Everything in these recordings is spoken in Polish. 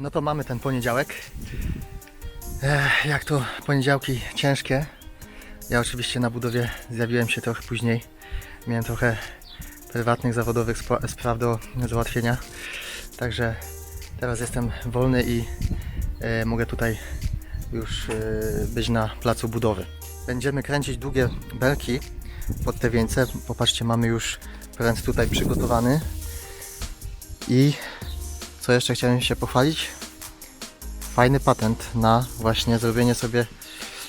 no to mamy ten poniedziałek. Ech, jak to poniedziałki ciężkie. Ja oczywiście na budowie zjawiłem się trochę później. Miałem trochę prywatnych, zawodowych spra- spraw do załatwienia. Także teraz jestem wolny i e, mogę tutaj już e, być na placu budowy. Będziemy kręcić długie belki pod te wieńce. Popatrzcie, mamy już pręt tutaj przygotowany. I co jeszcze chciałem się pochwalić? Fajny patent na właśnie zrobienie sobie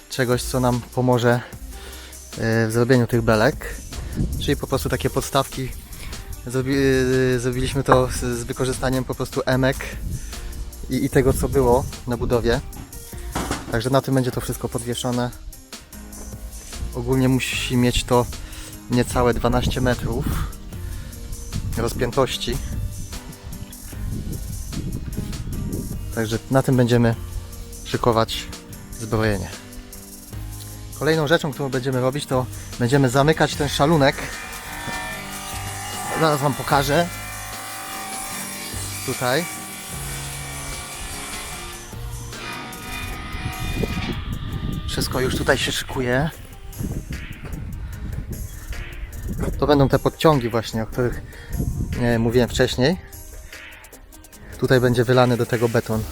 czegoś, co nam pomoże e, w zrobieniu tych belek. Czyli po prostu takie podstawki. E, zrobiliśmy to z, wykorzystaniem po prostu emek i tego, co było na budowie. Także na tym będzie to wszystko podwieszone. Ogólnie musi mieć to niecałe 12 metrów rozpiętości. Także na tym będziemy szykować zbrojenie. Kolejną rzeczą, którą będziemy robić, to będziemy zamykać ten szalunek. Zaraz Wam pokażę. Tutaj. Wszystko już tutaj się szykuje. To będą te podciągi właśnie, o których e, mówiłem wcześniej. Tutaj będzie wylany do tego beton.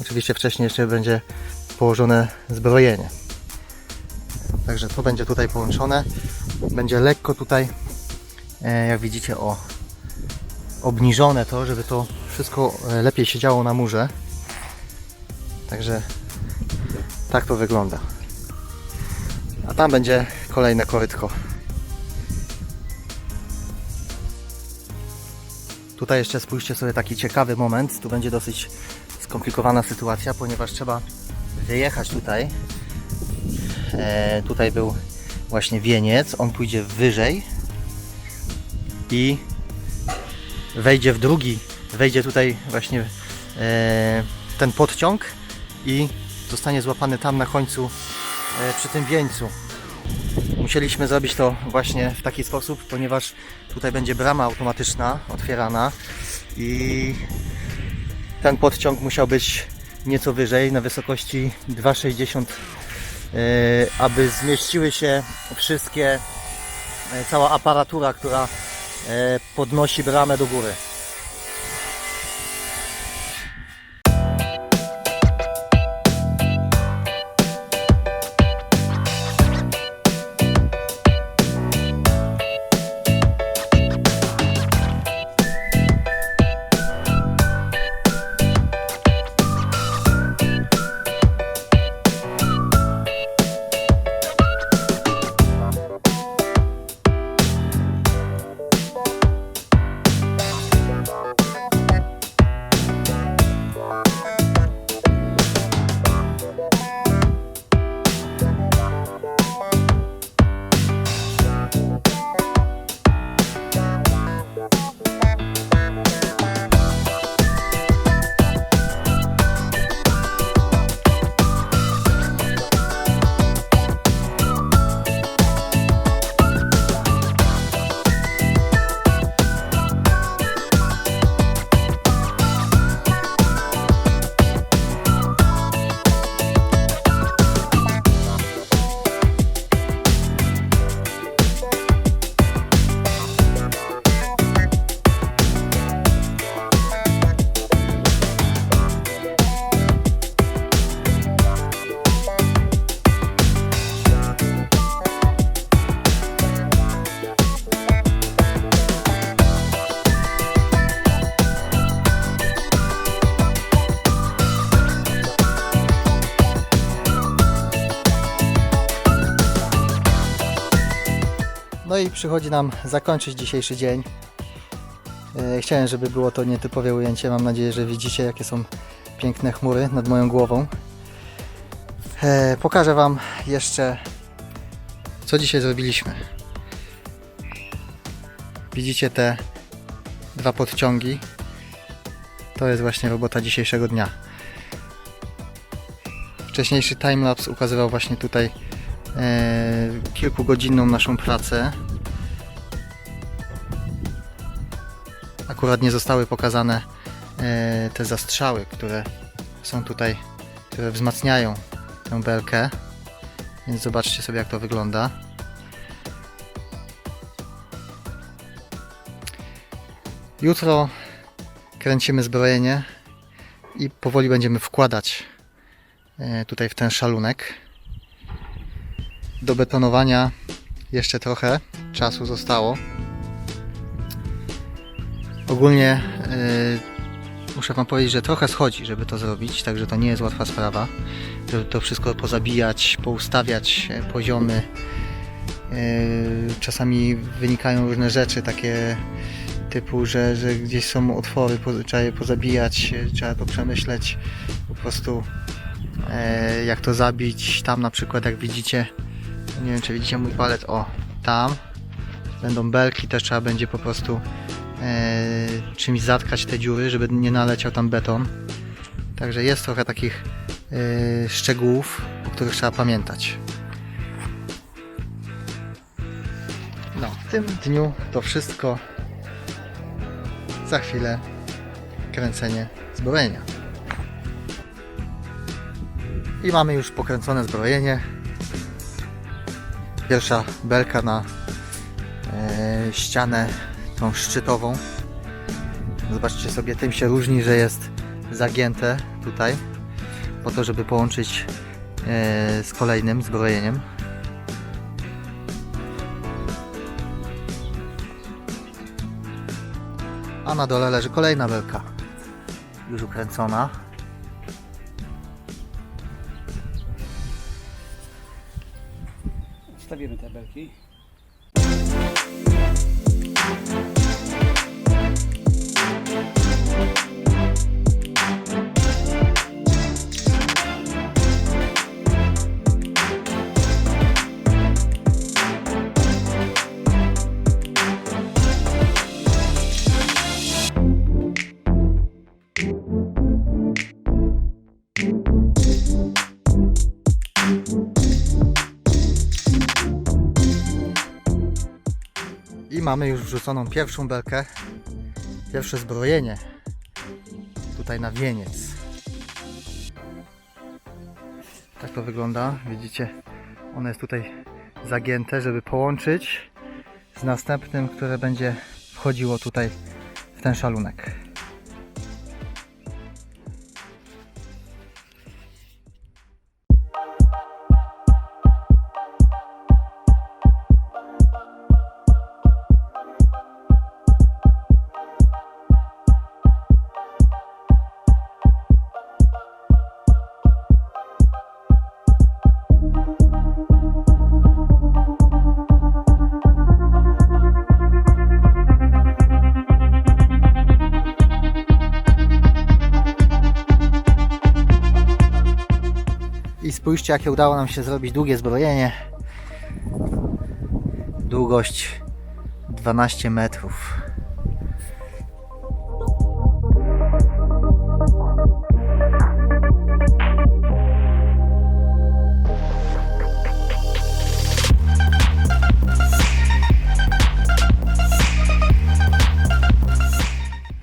Oczywiście wcześniej jeszcze będzie położone zbrojenie. Także to będzie tutaj połączone. Będzie lekko tutaj, e, jak widzicie, o obniżone to, żeby to wszystko e, lepiej się działo na murze. Także tak to wygląda. A tam będzie kolejne korytko. Tutaj jeszcze spójrzcie sobie taki ciekawy moment. Tu będzie dosyć skomplikowana sytuacja, ponieważ trzeba wyjechać tutaj. E, tutaj był właśnie wieniec. On pójdzie wyżej i wejdzie w drugi, wejdzie tutaj właśnie e, ten podciąg i zostanie złapany tam na końcu e, przy tym wieńcu. Musieliśmy zrobić to właśnie w taki sposób, ponieważ tutaj będzie brama automatyczna otwierana i ten podciąg musiał być nieco wyżej, na wysokości 2,60 e, aby zmieściły się wszystkie, e, cała aparatura, która e, podnosi bramę do góry. I przychodzi nam zakończyć dzisiejszy dzień. E, Chciałem, żeby było to nietypowe ujęcie. Mam nadzieję, że widzicie, jakie są piękne chmury nad moją głową. E, Pokażę Wam jeszcze, co dzisiaj zrobiliśmy. Widzicie te dwa podciągi. To jest właśnie robota dzisiejszego dnia. Wcześniejszy timelapse ukazywał właśnie tutaj e, kilkugodzinną naszą pracę. Akurat nie zostały pokazane e, te zastrzały, które są tutaj, które wzmacniają tę belkę. Więc zobaczcie sobie jak to wygląda. Jutro kręcimy zbrojenie i powoli będziemy wkładać e, tutaj w ten szalunek. Do betonowania jeszcze trochę czasu zostało. Ogólnie yy, muszę Wam powiedzieć, że trochę schodzi, żeby to zrobić, także to nie jest łatwa sprawa, żeby to wszystko pozabijać, poustawiać e, poziomy. Yy, czasami wynikają różne rzeczy, takie typu, że, że gdzieś są otwory, po, trzeba je pozabijać, trzeba to przemyśleć, po prostu jak to zabić. Tam na przykład, jak widzicie, nie wiem czy widzicie mój palec, o, tam będą belki, też trzeba będzie po prostu czymś zatkać te dziury, żeby nie naleciał tam beton. Także jest trochę takich e, szczegółów, o których trzeba pamiętać. No, w tym dniu to wszystko. Za chwilę kręcenie zbrojenia. I mamy już pokręcone zbrojenie. Pierwsza belka na e, ścianę tą szczytową. Zobaczcie sobie, tym się różni, że jest zagięte tutaj, po to, żeby połączyć e, z kolejnym zbrojeniem. A na dole leży kolejna belka, już ukręcona. Wstawimy te belki. I mamy już wrzuconą pierwszą belkę, pierwsze zbrojenie tutaj na wieniec. Tak to wygląda, widzicie, one jest tutaj zagięte, żeby połączyć z następnym, które będzie wchodziło tutaj w ten szalunek. Spójrzcie, jakie udało nam się zrobić długie zbrojenie. Długość 12 metrów.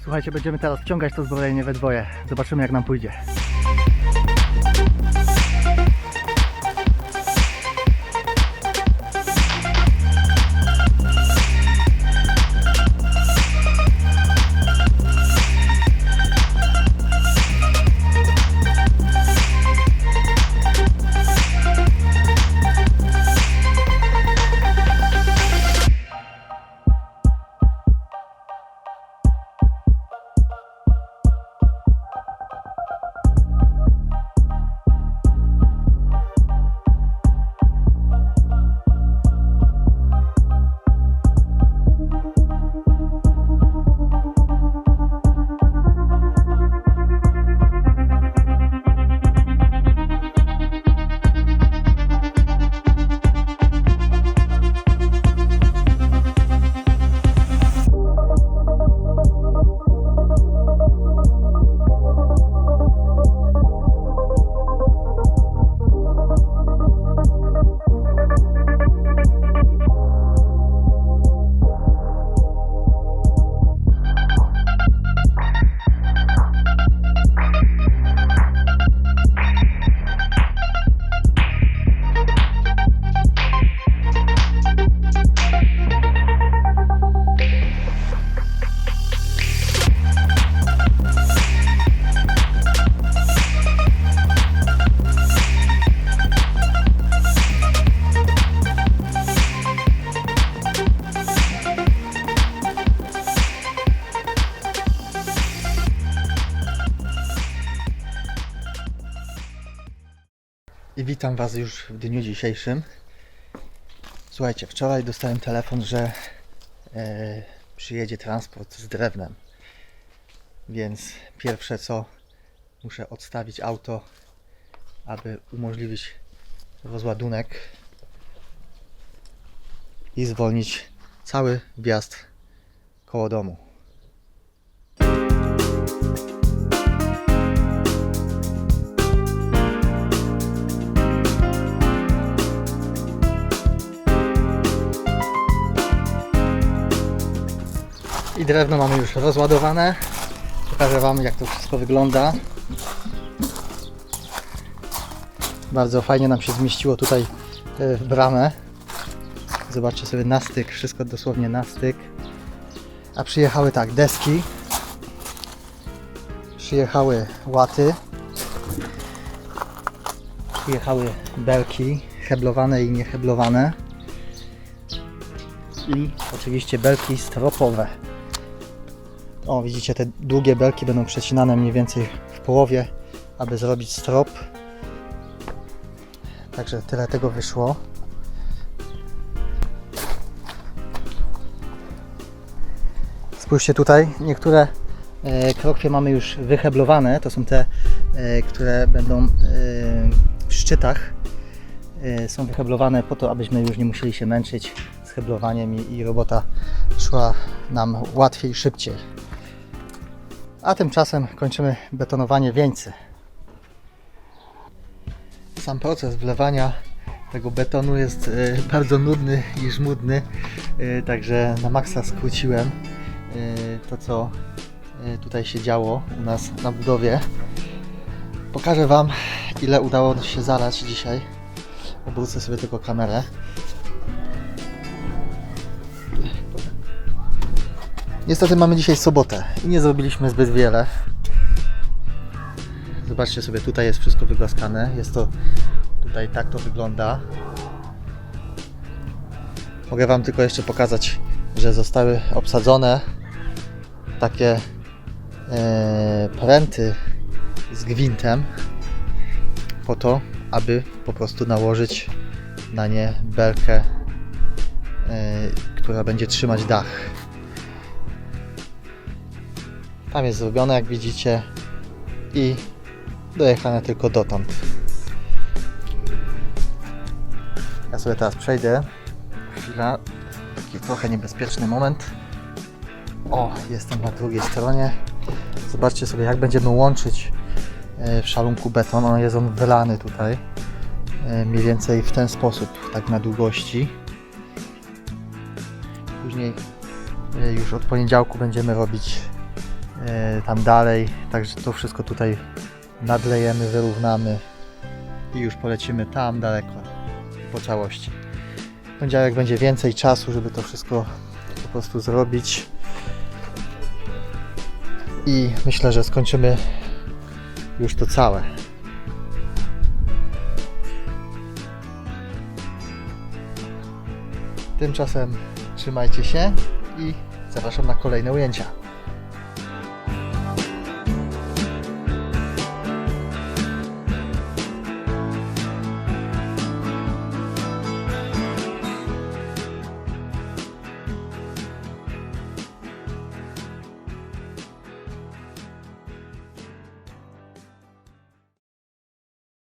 Słuchajcie, będziemy teraz wciągać to zbrojenie we dwoje. Zobaczymy jak nam pójdzie. Witam Was już w dniu dzisiejszym. Słuchajcie, wczoraj dostałem telefon, że e, przyjedzie transport z drewnem. Więc pierwsze co muszę odstawić auto, aby umożliwić rozładunek i zwolnić cały wjazd koło domu. I drewno mamy już rozładowane. Pokażę Wam jak to wszystko wygląda. Bardzo fajnie nam się zmieściło tutaj e, w bramę. Zobaczcie sobie na styk, wszystko dosłownie na styk. A przyjechały tak, deski. Przyjechały łaty. Przyjechały belki, heblowane i nieheblowane. I oczywiście belki stropowe. O, widzicie, te długie belki będą przecinane mniej więcej w połowie, aby zrobić strop. Także tyle tego wyszło. Spójrzcie tutaj, niektóre e, krokwie mamy już wyheblowane. To są te, e, które będą e, w szczytach. Są wyheblowane po to, abyśmy już nie musieli się męczyć z heblowaniem i robota szła nam łatwiej, szybciej. A tymczasem kończymy betonowanie wieńcy. Sam proces wlewania tego betonu jest e, bardzo nudny i żmudny, e, także na maksa skróciłem e, to, co tutaj się działo u nas na budowie. Pokażę Wam, ile udało się zalać dzisiaj. Obrócę sobie tylko kamerę. Niestety mamy dzisiaj sobotę i nie zrobiliśmy zbyt wiele. Zobaczcie sobie, tutaj jest wszystko wygłaskane. Jest to tutaj tak to wygląda. Mogę Wam tylko jeszcze pokazać, że zostały obsadzone takie e, pręty z gwintem po to, aby po prostu nałożyć na nie belkę, e, która będzie trzymać dach. Tam jest zrobione, jak widzicie, i dojechane tylko dotąd. Ja sobie teraz przejdę. Chwila, taki trochę niebezpieczny moment. O, jestem na drugiej stronie. Zobaczcie sobie, jak będziemy łączyć e, w szalunku beton. On jest on wylany tutaj. e, Mniej więcej w ten sposób, tak na długości. Później e, już od poniedziałku będziemy robić tam dalej. Także to wszystko tutaj nadlejemy, wyrównamy i już polecimy tam daleko po całości. W poniedziałek będzie więcej czasu, żeby to wszystko po prostu zrobić. I myślę, że skończymy już to całe. Tymczasem trzymajcie się i zapraszam na kolejne ujęcia.